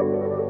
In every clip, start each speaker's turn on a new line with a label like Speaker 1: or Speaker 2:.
Speaker 1: thank you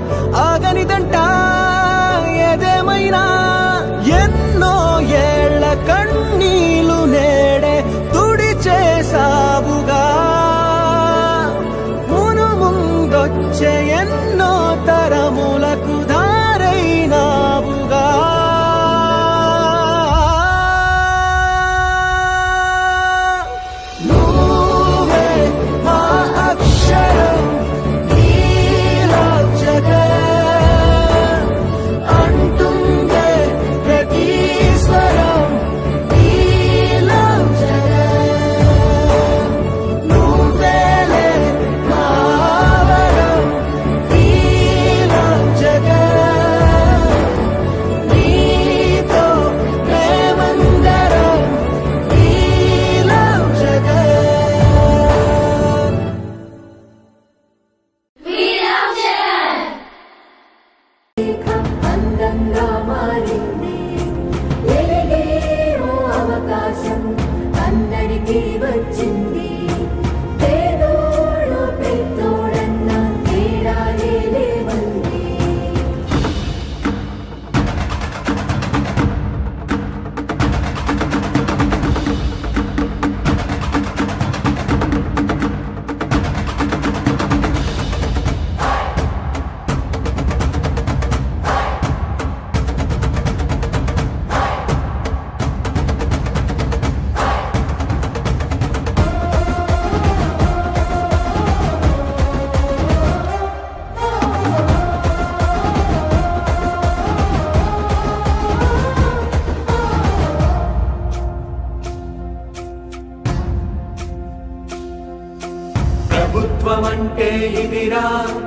Speaker 2: సన్నిధిరా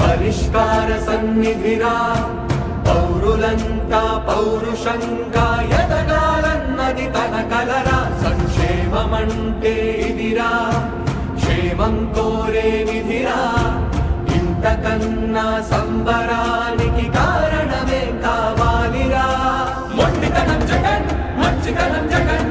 Speaker 2: పరిష్కార సన్నిధిరా పౌరులంతా పౌరుషంగా ఎదగాలన్నది తన కలరా. సంక్షేమమంటే ఇదిరా క్షేమం కోరే విధిరా. ఇంతకన్నా సంబరానికి కారణమే కావాలిరా. మొండితనం జగన్ మంచితనం జగన్.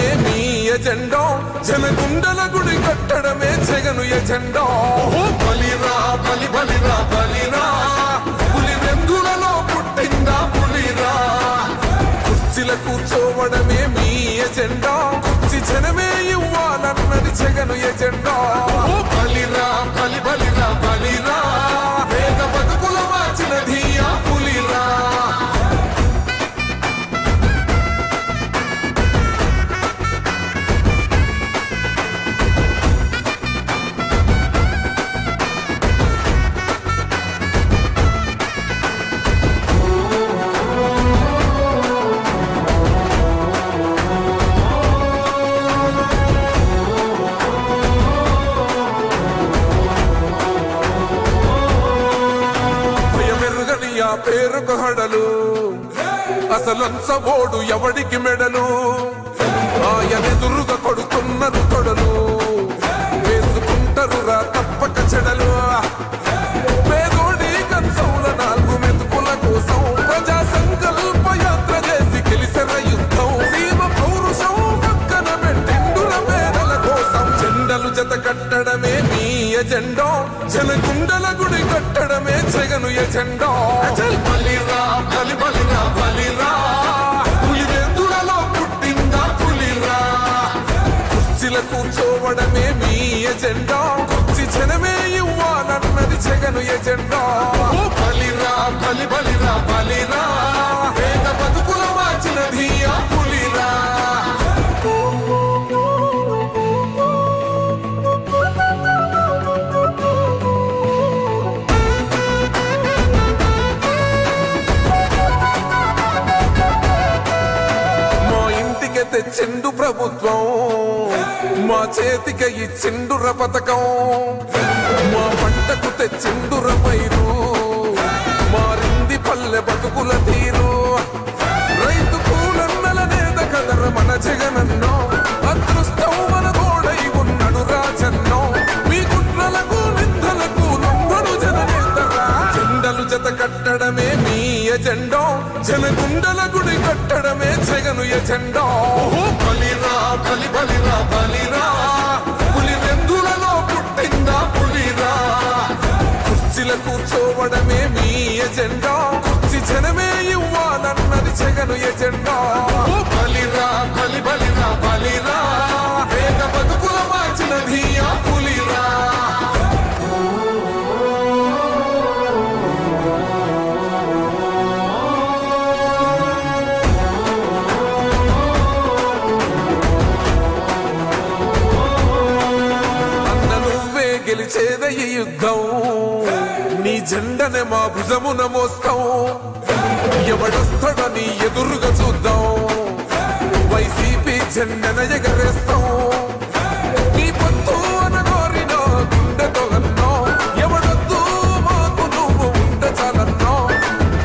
Speaker 3: కట్టడమే ఎజెండా బలిరా బలి బలిరా బలిరా. పులి వెందులలో పుట్టిందా పులిరా? కుర్చీల కూర్చోవడమే మీ ఎజెండా. కుర్చీ జనమే ఇవ్వాలన్నది జగను ఎజెండా. బలిరా అసలంచబోడు ఎవడికి మెడలు? ఆయనెదురుగా కొడుతున్నారు తొడలు వేసుకుంటారు రా తప్పక చెడలు. పేదోడి కంచౌల నాలుగు మెతుకుల కోసం ప్రజా సంకల్ప యాత్ర చేసి గెలిసిన యుద్ధం. సీమ పౌరుషం పక్కన పెట్టిండుర పేదల కోసం. జెండలు జత కట్టడమే మీ ఎజెండా. జనగుండల గుడి కట్టడమే జగను ఎజెండా. కూర్చోవడమే మీ ఎజెండా. కుర్చి జనమే ఇవ్వాలన్నది జగను ఎజెండా. బలిరా బలి బలిరా బలిరా. పేద బతుకులు మార్చినది ఆ పులిరా. మా ఇంటికి తెచ్చిండు ప్రభుత్వం. మా చేతికి ఇచ్చిండుర పథకం మా పంటకు తెచ్చిండుర పైరు. మారింది పల్లె బతుకుల తీరు. రైతు కూలన్నల నేత కదర మన జగనన్నో. అదృష్టం మన గోడై ఉన్నడు రాజన్నో. మీ కుట్రలకు నిందలకు నమ్మడు జననేతరా జెండలు జత కట్టడమే మీ ఎజెండా. జనగుండల గుడి కట్టడమే జగను ఎజెండా. జెండా కుర్చీ జనమే ఇవ్వాలన్నది జగను ఎజెండా. గెలిచేద ఈ యుద్ధం నీ జెండనే మా భుజమున మోస్తాం. ఎవడొస్తాడని ఎదురుగా చూద్దాం. వైసీపీ జెండన ఎగరేస్తాం. నీ పొత్తు అనగోరిన గుండెతో అన్నో. ఎవడొద్దు మాకు నువ్వు ఉండ చాలన్నో.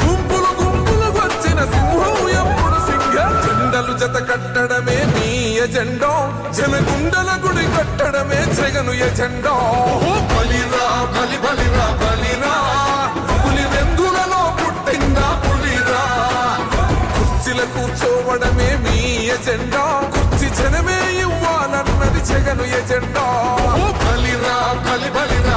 Speaker 3: గుంపులు గుంపులు వచ్చిన సింహం ఎప్పుడు సింగ జెండలు జత కట్టడమే మీ ఎజెండా. జనగుండల గుడి కట్టడమే జగను ఎజెండా. కూర్చోవడమే మీ ఎజెండా. కుర్చీ జనమే ఇవ్వాలన్నది జగను ఎజెండా. బలిరా బలి బలిరా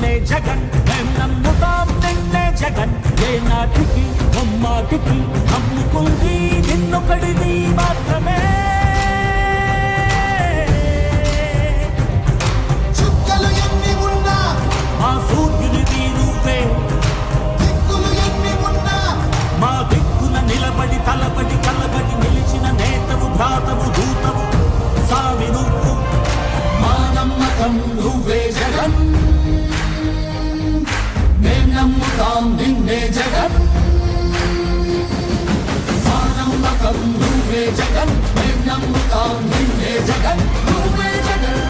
Speaker 4: నిన్నే జగన్ నమ్ముతాం నిన్నే జగన్. ఏ నాటికి అమ్మాటికి అమ్ముకుంది నిన్నొకటిది మాత్రమే.